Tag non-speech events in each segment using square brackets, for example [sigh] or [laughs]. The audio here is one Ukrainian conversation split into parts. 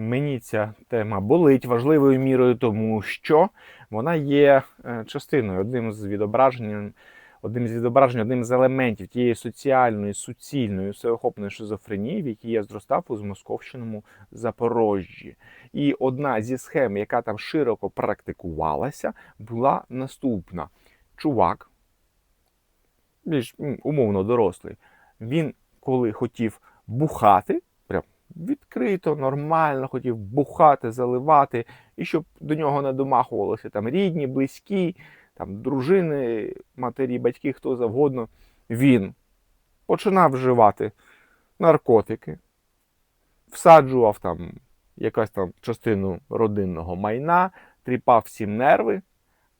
Мені ця тема болить важливою мірою, тому що вона є е, частиною, одним з відображень, одним з відображень, одним з елементів тієї соціальної, суцільної, всеохопної шизофренії, в якій я зростав у змосковщеному Запорожжі. І одна зі схем, яка там широко практикувалася, була наступна: чувак, більш умовно дорослий, він коли хотів бухати, відкрито, нормально, хотів бухати, заливати, і щоб до нього не домахувалися там рідні, близькі, там дружини, матері, батьки, хто завгодно, він починав вживати наркотики, всаджував там якась там частину родинного майна, тріпав всім нерви,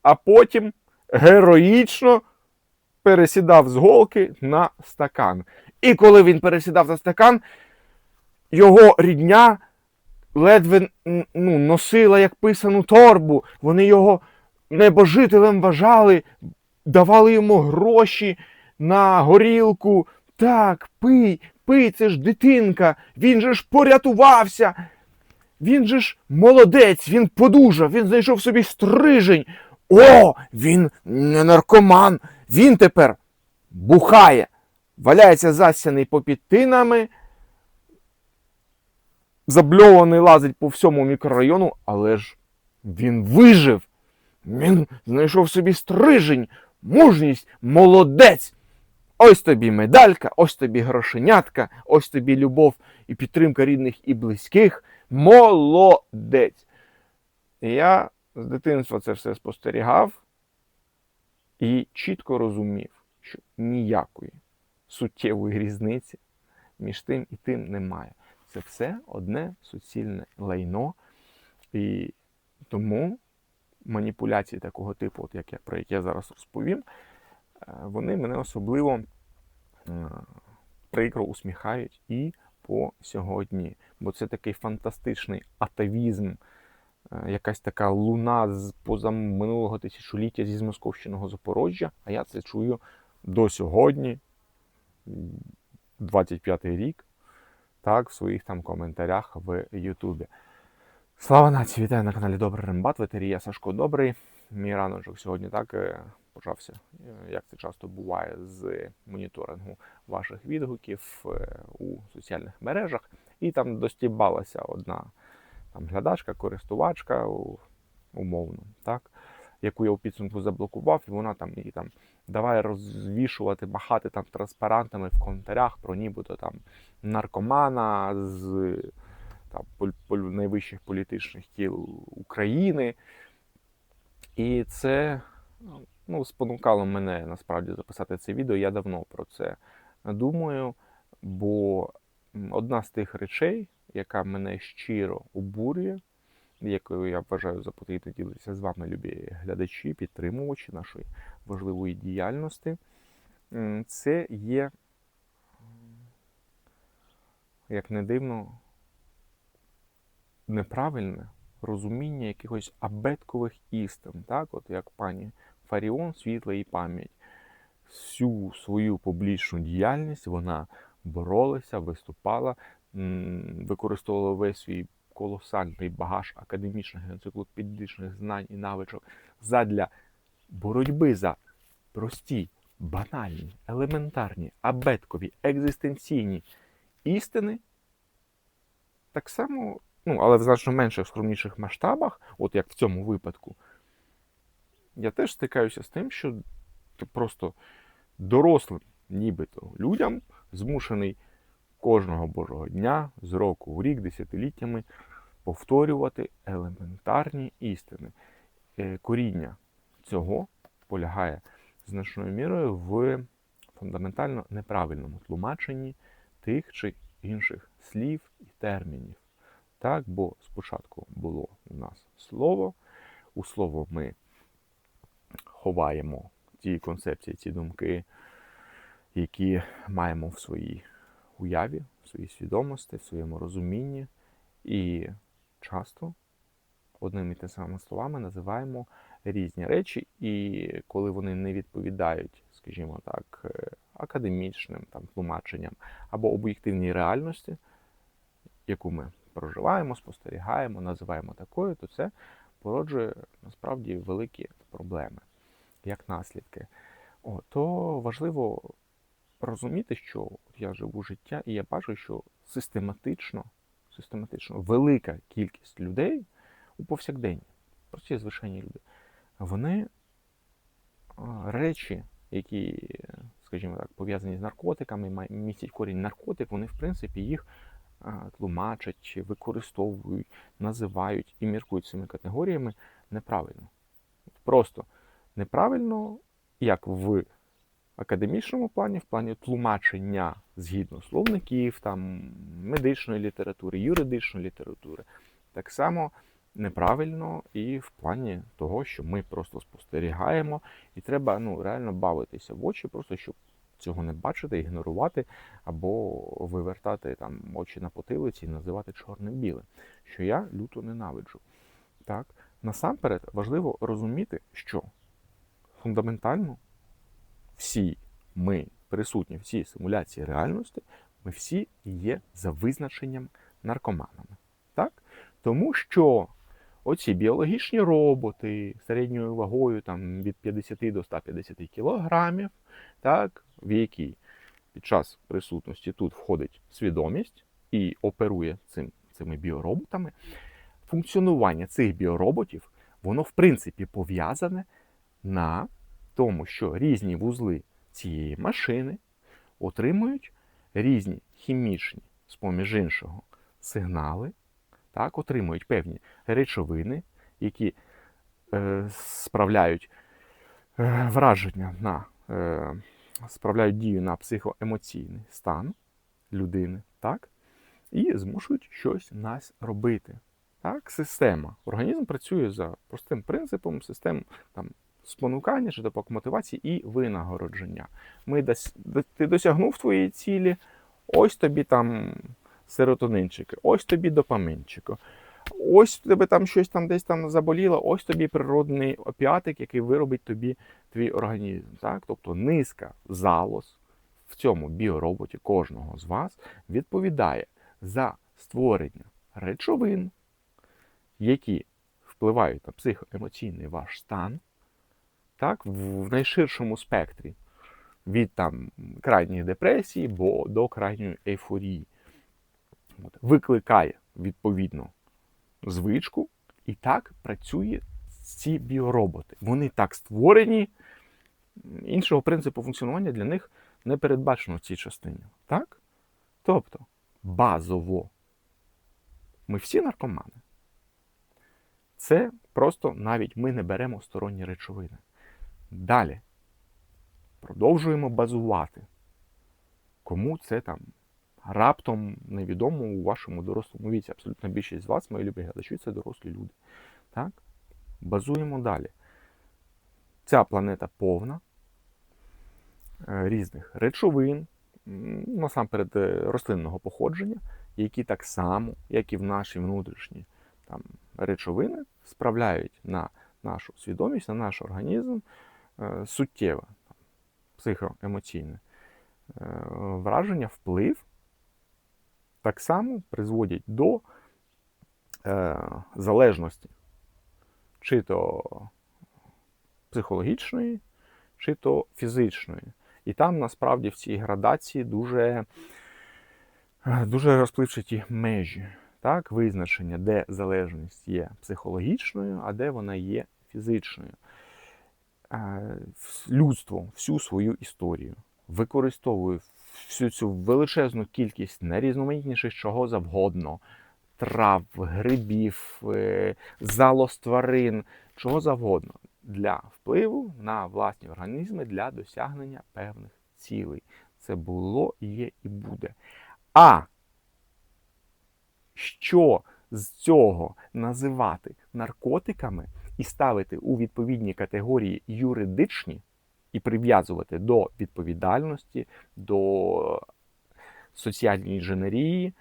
а потім героїчно пересідав з голки на стакан. І коли він пересідав на стакан, його рідня ледве ну, носила як писану торбу. Вони його небожителем вважали, давали йому гроші на горілку. Так, пий, пий, це ж дитинка, він же ж порятувався. Він же ж молодець, він подужав, він знайшов собі стрижень. О, він не наркоман, він тепер бухає, валяється засяний попід тинами, забльований лазить по всьому мікрорайону, але ж він вижив. Він знайшов собі стрижень, мужність, молодець. Ось тобі медалька, ось тобі грошенятка, ось тобі любов і підтримка рідних і близьких. Молодець. І я з дитинства це все спостерігав і чітко розумів, що ніякої суттєвої різниці між тим і тим немає. Це все одне суцільне лайно. І тому маніпуляції такого типу, от як я, про які я зараз розповім, е, вони мене особливо е, прикро усміхають і по сьогодні. Бо це такий фантастичний атавізм, е, якась така луна з позаминулого тисячоліття зі Московщиного Запорожжя. А я це чую до сьогодні, 25-й рік, так, в своїх там коментарях в Ютубі. Слава нації! Вітаю на каналі Добрий Рембат, ветерія Сашко Добрий. Мій раночок сьогодні так е, почався, е, як це часто буває, з моніторингу ваших відгуків е, у соціальних мережах. І там достібалася одна там, глядачка, користувачка, умовно, так, яку я у підсумку заблокував, і вона там і там давай розвішувати, махати там транспарантами в коментарях про нібито там наркомана з там, найвищих політичних кіл України. І це ну, спонукало мене насправді записати це відео. Я давно про це думаю, бо одна з тих речей, яка мене щиро обурює, якою я вважаю за потрібно ділитися з вами, любі глядачі, підтримувачі нашої важливої діяльності, це є, як не дивно, неправильне розуміння якихось абеткових істин, так, от як пані Фаріон, світла і пам'ять. Всю свою публічну діяльність вона боролася, виступала, використовувала весь свій колосальний багаж академічних енциклопедичних знань і навичок задля боротьби за прості, банальні, елементарні, абеткові, екзистенційні істини. Так само ну, але в значно менших скромніших масштабах, от як в цьому випадку, я теж стикаюся з тим, що ти просто дорослим, нібито людям змушений кожного божого дня, з року в рік, десятиліттями повторювати елементарні істини. Е, Коріння цього полягає значною мірою в фундаментально неправильному тлумаченні тих чи інших слів і термінів. Так, бо спочатку було у нас слово. У слово ми ховаємо ті концепції, ті думки, які маємо в своїй уяві, в своїй свідомості, в своєму розумінні. І часто одними і тими самими словами називаємо різні речі, і коли вони не відповідають, скажімо так, е, академічним там, тлумаченням або об'єктивній реальності, яку ми проживаємо, спостерігаємо, називаємо такою, то це породжує насправді великі проблеми як наслідки. О, то важливо розуміти, що я живу життя, і я бачу, що систематично, систематично велика кількість людей у повсякденні, прості звичайні люди, вони речі, які, скажімо так, пов'язані з наркотиками, містять корінь наркотик, вони, в принципі, їх тлумачать, використовують, називають і міркують цими категоріями неправильно. Просто неправильно, як в академічному плані, в плані тлумачення згідно словників, там, медичної літератури, юридичної літератури. Так само неправильно і в плані того, що ми просто спостерігаємо, і треба ну, реально бавитися в очі, просто щоб цього не бачити, ігнорувати або вивертати там очі на потилиці і називати чорним білим, що я люто ненавиджу. Так? Насамперед важливо розуміти, що фундаментально всі ми присутні в цій симуляції реальності, ми всі є за визначенням наркоманами. Так? Тому що оці біологічні роботи середньою вагою там, від 50 до 150 кілограмів, так, в які під час присутності тут входить свідомість і оперує цим, цими біороботами, функціонування цих біороботів, воно в принципі пов'язане на тому, що різні вузли цієї машини отримують різні хімічні, з-поміж іншого, сигнали, так, отримують певні речовини, які е, справляють е, враження на е, справляють дію на психоемоційний стан людини, так, і змушують щось нас робити. Так, система. Організм працює за простим принципом систем там, спонукання, чи допомог мотивації і винагородження. Ми дос, ти досягнув твоєї цілі, ось тобі там серотонинчики, ось тобі допаминчики. Ось у тебе там щось там десь там заболіло, ось тобі природний опіатик, який виробить тобі твій організм. Так? Тобто низка залоз в цьому біороботі кожного з вас відповідає за створення речовин, які впливають на психоемоційний ваш стан, так, в найширшому спектрі від там крайньої депресії бо до крайньої ейфорії. От, викликає відповідно звичку, і так працює ці біороботи. Вони так створені, іншого принципу функціонування для них не передбачено в цій частині. Так? Тобто, базово, ми всі наркомани. Це просто навіть ми не беремо сторонні речовини. Далі продовжуємо базувати. Кому це там раптом невідомо у вашому дорослому віці. Абсолютно більшість з вас, мої любі глядачі, це дорослі люди. Так? Базуємо далі. Ця планета повна е, різних речовин, насамперед е, рослинного походження, які так само, як і в наші внутрішні там, речовини, справляють на нашу свідомість, на наш організм суттєве психоемоційне е, враження, вплив, так само призводять до е, залежності, чи то психологічної, чи то фізичної. І там насправді в цій градації дуже, е, дуже розпливчаті межі, так, визначення, де залежність є психологічною, а де вона є фізичною. Людство всю свою історію використовує всю цю величезну кількість найрізноманітніших чого завгодно, трав, грибів, е, залоз тварин, чого завгодно для впливу на власні організми для досягнення певних цілей. Це було, є і буде. А що з цього називати наркотиками і ставити у відповідні категорії юридичні і прив'язувати до відповідальності, до соціальної інженерії,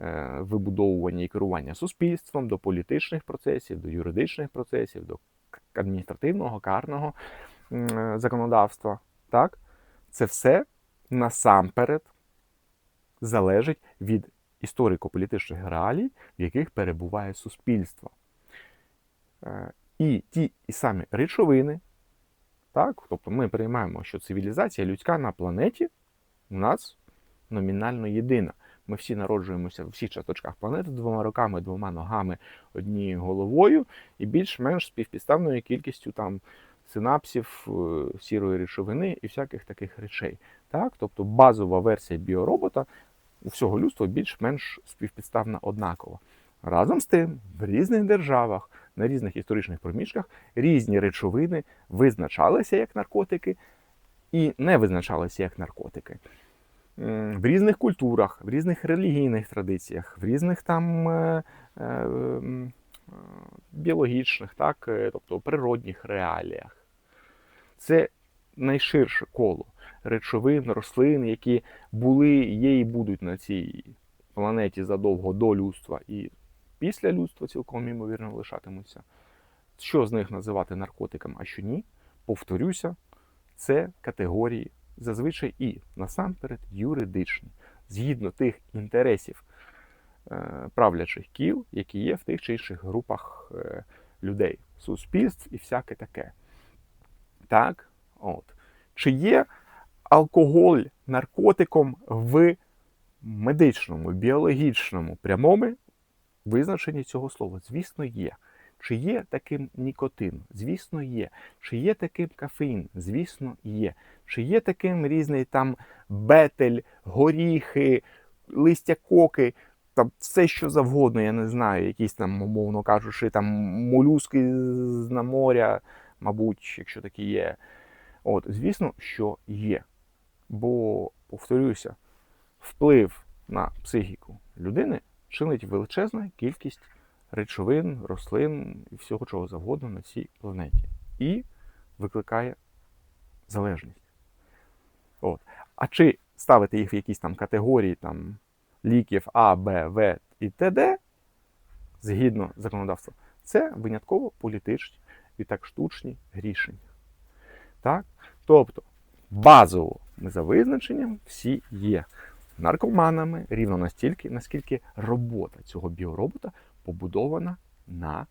е, вибудовування і керування суспільством, до політичних процесів, до юридичних процесів, до адміністративного, карного е, законодавства. Так? Це все насамперед залежить від історико-політичних реалій, в яких перебуває суспільство. І ті самі речовини, так, тобто ми приймаємо, що цивілізація людська на планеті у нас номінально єдина. Ми всі народжуємося в всіх часточках планети двома руками, двома ногами, однією головою і більш-менш співпідставною кількістю там синапсів, е, сірої речовини і всяких таких речей. Так? Тобто базова версія біоробота у всього людства більш-менш співпідставна однакова. Разом з тим, в різних державах, на різних історичних проміжках різні речовини визначалися як наркотики і не визначалися як наркотики. В різних культурах, в різних релігійних традиціях, в різних там е, е, е, біологічних, так, е, тобто природних реаліях. Це найширше коло речовин, рослин, які були, є і будуть на цій планеті задовго до людства і після людства цілком ймовірно лишатимуться. Що з них називати наркотиками, а що ні, повторюся, це категорії зазвичай і насамперед юридичні, згідно тих інтересів е, правлячих кіл, які є в тих чи інших групах е, людей, суспільств і всяке таке. Так, от. Чи є алкоголь наркотиком в медичному, біологічному, прямому визначенні цього слова? Звісно, є. Чи є таким нікотин? Звісно, є. Чи є таким кафеїн? Звісно, є. Чи є таким різний там бетель, горіхи, листя коки, там все що завгодно, я не знаю, якісь там, умовно кажучи, там молюски з на моря, мабуть, якщо такі є. От, звісно, що є. Бо, повторюся, вплив на психіку людини чинить величезна кількість речовин, рослин і всього чого завгодно на цій планеті. І викликає залежність. От. А чи ставити їх в якісь там категорії там, ліків А, Б, В і т.д. згідно законодавства, це винятково політичні і так штучні рішення. Так? Тобто, базово ми за визначенням всі є наркоманами рівно настільки, наскільки робота цього біоробота побудована на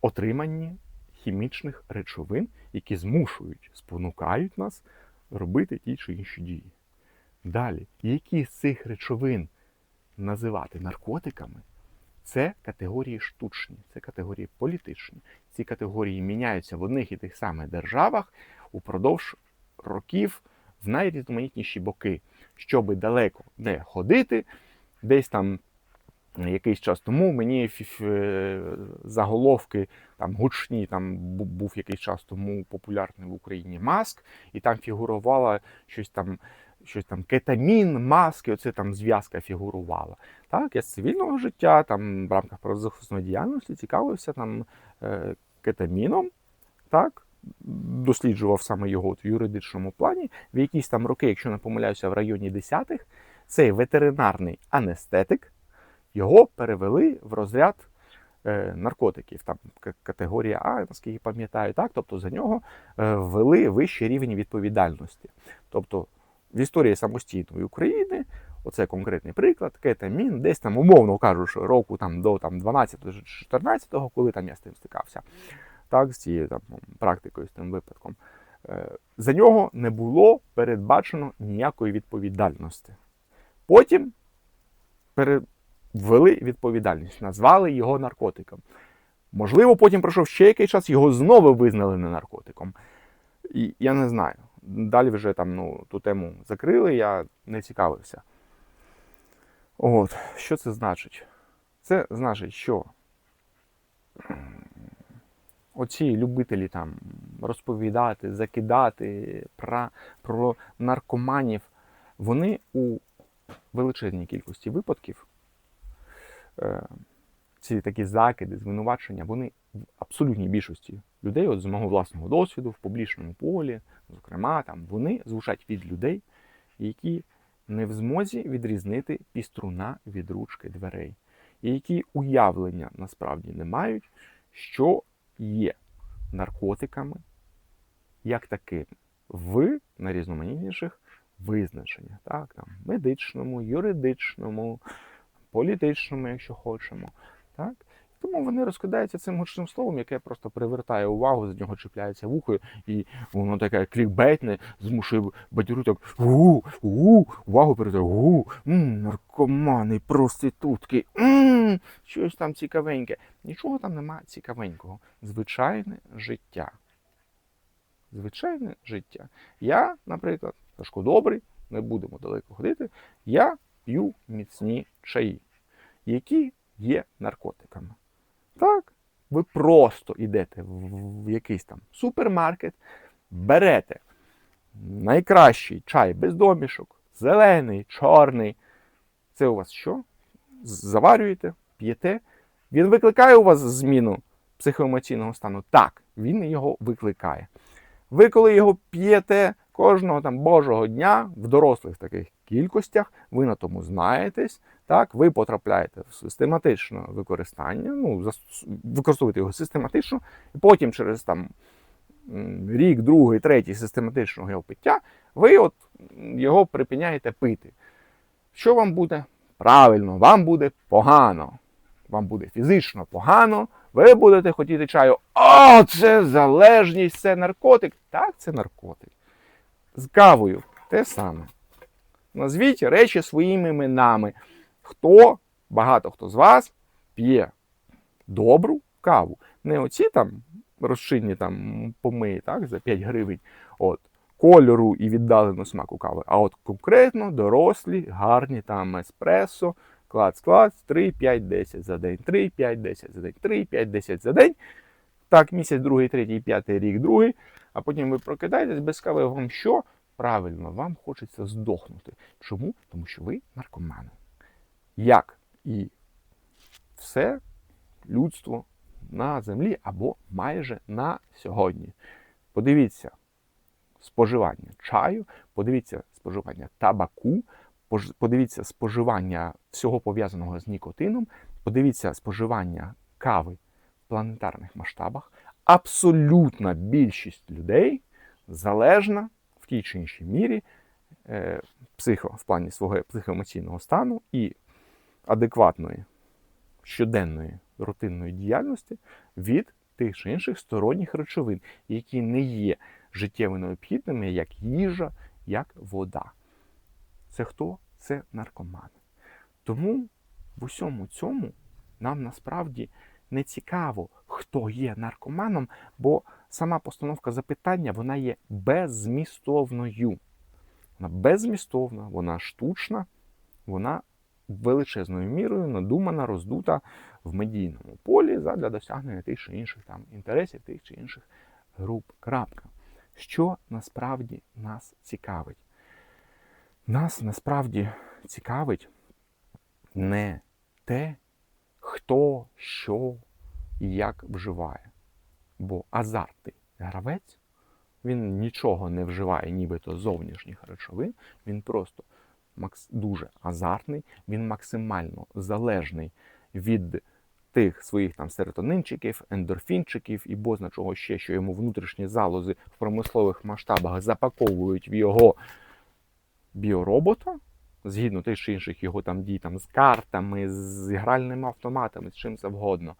отриманні хімічних речовин, які змушують, спонукають нас робити ті чи інші дії. Далі, які з цих речовин називати наркотиками, це категорії штучні, це категорії політичні. Ці категорії міняються в одних і тих самих державах упродовж років в найрізноманітніші боки, щоби далеко не ходити, десь там якийсь час тому мені е, заголовки там гучні, там був якийсь час тому популярний в Україні маск, і там фігурувала щось там. Щось там кетамін, маски, оце там зв'язка фігурувала. Так, я з цивільного життя, там в рамках правозахисної діяльності цікавився там е, кетаміном, так, досліджував саме його от в юридичному плані. В якісь там роки, якщо не помиляюся, в районі десятих, цей ветеринарний анестетик його перевели в розряд е, наркотиків, там категорія А, наскільки пам'ятаю, так, тобто за нього е, ввели вищий рівень відповідальності. Тобто в історії самостійної України, оце конкретний приклад, кетамін, десь там, умовно кажучи, року там, до там, 12-14, коли там я з тим стикався, так, з цією там, практикою, з тим випадком, е, за нього не було передбачено ніякої відповідальності. Потім пере- ввели відповідальність, назвали його наркотиком. Можливо, потім пройшов ще якийсь час, його знову визнали не наркотиком. І я не знаю. Далі вже там ну, ту тему закрили, я не цікавився. От, що це значить? Це значить, що оці любителі там розповідати, закидати про, про наркоманів, вони у величезній кількості випадків, е, ці такі закиди, звинувачення, вони в абсолютній більшості людей, от з мого власного досвіду, в публічному полі, зокрема, там, вони звучать від людей, які не в змозі відрізнити піструна від ручки дверей, і які уявлення насправді не мають, що є наркотиками як такими в найрізноманітніших визначення, так, там, медичному, юридичному, політичному, якщо хочемо. Так? Тому вони розкидаються цим гучним словом, яке просто привертає увагу, з нього чіпляється вухо, і воно таке клікбейтне, змушує батюру так у у увагу передає, у м, наркомани, проститутки, м, щось там цікавеньке. Нічого там нема цікавенького. Звичайне життя. Звичайне життя. Я, наприклад, Сашко добрий, не будемо далеко ходити, я п'ю міцні чаї, які є наркотиками. Так, ви просто йдете в якийсь там супермаркет, берете найкращий чай без домішок, зелений, чорний. Це у вас що? Заварюєте, п'єте. Він викликає у вас зміну психоемоційного стану? Так, він його викликає. Ви, коли його п'єте кожного там божого дня в дорослих таких кількостях, ви на тому знаєтесь, так, ви потрапляєте в систематичне використання, ну, використовуєте його систематично, і потім через там рік, другий, третій систематичного його пиття, ви от його припиняєте пити. Що вам буде? Правильно, вам буде погано. Вам буде фізично погано, ви будете хотіти чаю. О, це залежність, це наркотик. Так, це наркотик. З кавою те саме. Назвіть речі своїми іменами. Хто, багато хто з вас п'є добру каву. Не оці там розчинні там помиї так, за 5 гривень от, кольору і віддалену смаку кави, а от конкретно дорослі, гарні там еспресо, клац, клац, 3, 5, 10 за день, 3, 5, 10 за день, 3, 5, 10 за день. Так, місяць, другий, третій, п'ятий, рік, другий, а потім ви прокидаєтесь без кави, вам що? Правильно, вам хочеться здохнути. Чому? Тому що ви наркомани. Як і все людство на землі або майже на сьогодні. Подивіться споживання чаю, подивіться споживання табаку, подивіться споживання всього пов'язаного з нікотином, подивіться споживання кави в планетарних масштабах. Абсолютна більшість людей залежна в тій чи іншій мірі е, психо, в плані свого психоемоційного стану і адекватної щоденної рутинної діяльності від тих чи інших сторонніх речовин, які не є життєво необхідними, як їжа, як вода. Це хто? Це наркомани. Тому в усьому цьому нам насправді не цікаво, хто є наркоманом, бо сама постановка запитання вона є беззмістовною. Вона беззмістовна, вона штучна, вона величезною мірою надумана, роздута в медійному полі задля досягнення тих чи інших там інтересів, тих чи інших груп. Крапка. Що насправді нас цікавить? Нас насправді цікавить не те, хто, що і як вживає. Бо азартний гравець, він нічого не вживає, нібито зовнішніх речовин, він просто дуже азартний, він максимально залежний від тих своїх там серотонинчиків, ендорфінчиків і бозна чого ще, що йому внутрішні залози в промислових масштабах запаковують в його біоробота, згідно тих чи інших його там дій там, з картами, з гральними автоматами, з чим завгодно.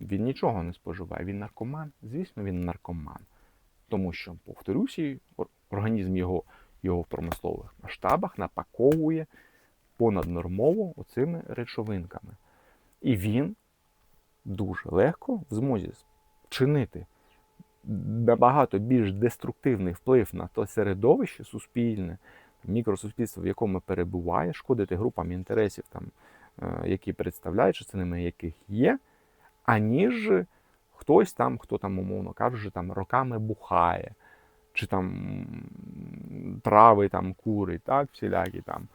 Він нічого не споживає. Він наркоман. Звісно, він наркоман. Тому що, повторюся, ор- організм його, його в промислових масштабах напаковує понаднормово оцими речовинками. І він дуже легко в змозі чинити набагато більш деструктивний вплив на то середовище суспільне, мікросуспільство, в якому перебуває, шкодити групам інтересів, там, е, які представляють, частинами яких є, аніж хтось там, хто там, умовно кажучи, там роками бухає, чи там трави там курить, так, всілякі там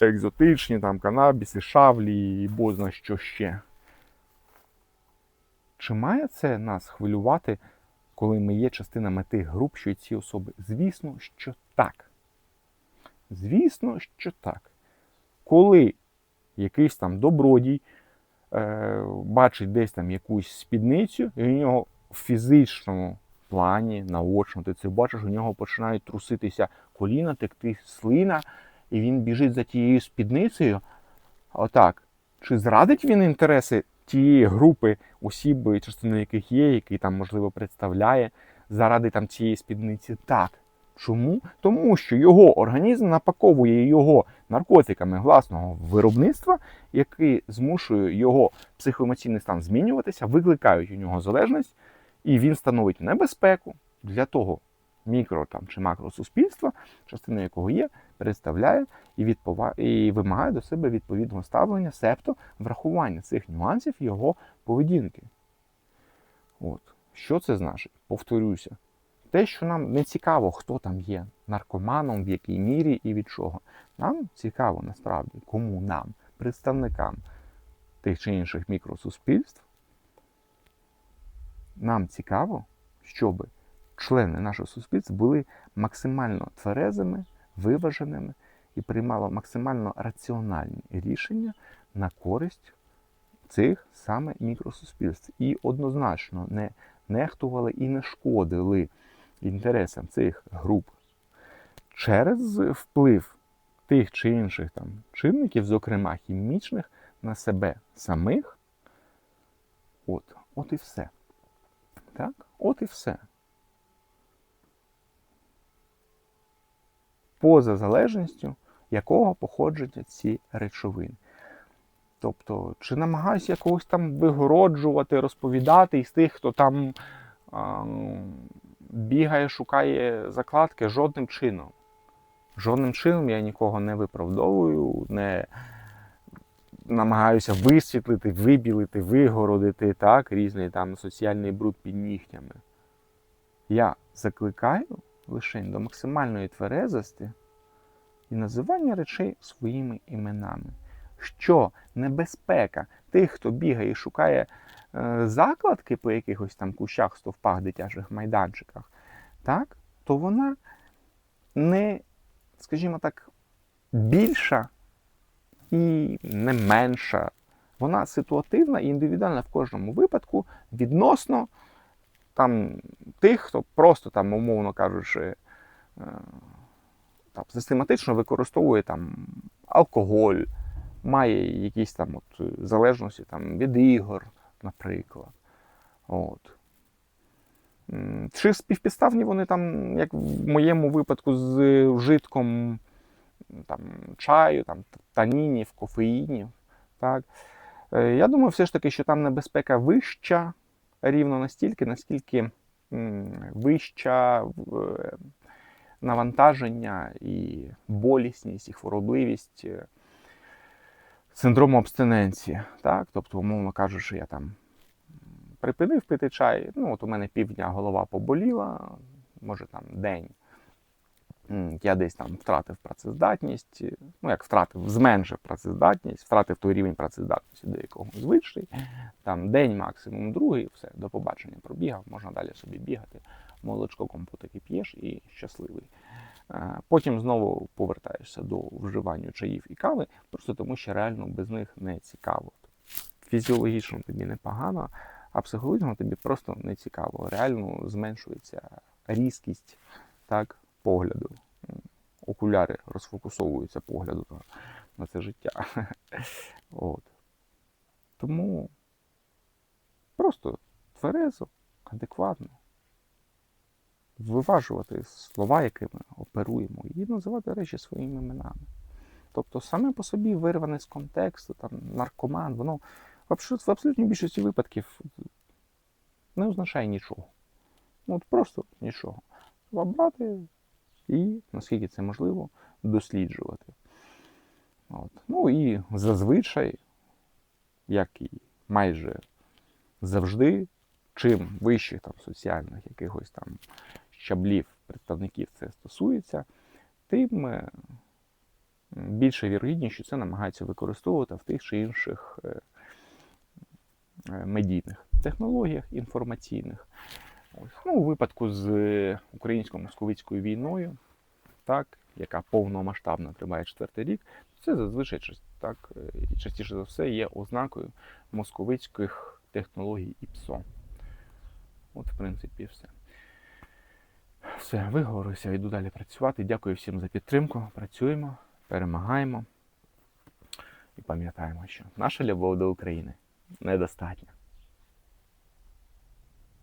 екзотичні, там канабіси, шавлі і бозна що ще. Чи має це нас хвилювати, коли ми є частинами тих груп, що й ці особи? Звісно, що так. Звісно, що так. Коли якийсь там добродій е, бачить десь там якусь спідницю, і у нього в фізичному плані, наочно. Ти це бачиш, у нього починають труситися коліна, текти слина, і він біжить за тією спідницею. Отак. Чи зрадить він інтереси тієї групи осіб, частиною яких є, який там, можливо, представляє заради там цієї спідниці? Так. Чому? Тому що його організм напаковує його наркотиками власного виробництва, які змушують його психоемоційний стан змінюватися, викликають у нього залежність, і він становить небезпеку для того мікро там, чи макросуспільства, частиною якого є, представляє і, відпова... і вимагає до себе відповідного ставлення, себто врахування цих нюансів його поведінки. От. Що це значить? Повторюся. Те, що нам не цікаво, хто там є наркоманом, в якій мірі і від чого. Нам цікаво насправді, кому нам, представникам тих чи інших мікросуспільств, нам цікаво, щоб члени нашого суспільства були максимально тверезими, виваженими і приймали максимально раціональні рішення на користь цих саме мікросуспільств. І однозначно не нехтували і не шкодили інтересам цих груп через вплив тих чи інших там чинників, зокрема хімічних, на себе самих. От, от і все. Так? От і все. Поза залежністю якого походження ці речовини. Тобто, чи намагаюся якогось там вигороджувати, розповідати із тих, хто там а, бігає, шукає закладки жодним чином. Жодним чином я нікого не виправдовую, не намагаюся висвітлити, вибілити, вигородити так, різний там соціальний бруд під нігтями. Я закликаю лише до максимальної тверезості і називання речей своїми іменами. Що небезпека тих, хто бігає і шукає е, закладки по якихось там кущах, стовпах, дитячих майданчиках, так, то вона не, скажімо так, більша і не менша. Вона ситуативна і індивідуальна в кожному випадку відносно там, тих, хто просто там, умовно кажучи, е, там, систематично використовує там, алкоголь, має якісь там от залежності там, від ігор, наприклад. От. Чи співпідставні вони там, як в моєму випадку, з вжитком там, чаю, там, танінів, кофеїнів. Так? Е, Я думаю, все ж таки, що там небезпека вища рівно настільки, наскільки вища е, навантаження і болісність, і хворобливість е, синдрому абстиненції. Так? Тобто, умовно кажучи, я там припинив пити чай, ну от у мене півдня голова поболіла, може там день. Я десь там втратив працездатність, ну як втратив, зменшив працездатність, втратив той рівень працездатності, до якого звичний. Там день, максимум другий, все, до побачення пробігав, можна далі собі бігати. Молочко компотики п'єш і щасливий. Е, Потім знову повертаєшся до вживання чаїв і кави, просто тому що реально без них не цікаво. Фізіологічно тобі непогано, а психологічно тобі просто не цікаво. Реально зменшується різкість так, погляду. Окуляри розфокусовуються погляду на- це життя. [laughs] От. Тому просто тверезо, адекватно виважувати слова, якими оперуємо, і називати речі своїми іменами. Тобто саме по собі вирване з контексту, там, наркоман, воно в абсолют- в абсолютній більшості випадків не означає нічого. От просто нічого. Треба брати і, наскільки це можливо, досліджувати. От. Ну і зазвичай, як і майже завжди, чим вищих там соціальних якихось там щаблів представників це стосується, тим е, більше вірогідність, що це намагаються використовувати в тих чи інших е, е, медійних технологіях інформаційних. Ось. Ну, у випадку з е, українсько-московицькою війною, так, яка повномасштабно триває четвертий рік, це зазвичай так, е, частіше за все є ознакою московицьких технологій і ПСО. От, в принципі, все. все, виговорився, йду далі працювати. Дякую всім за підтримку. Працюємо, перемагаємо і пам'ятаємо, що наша любов до України недостатня.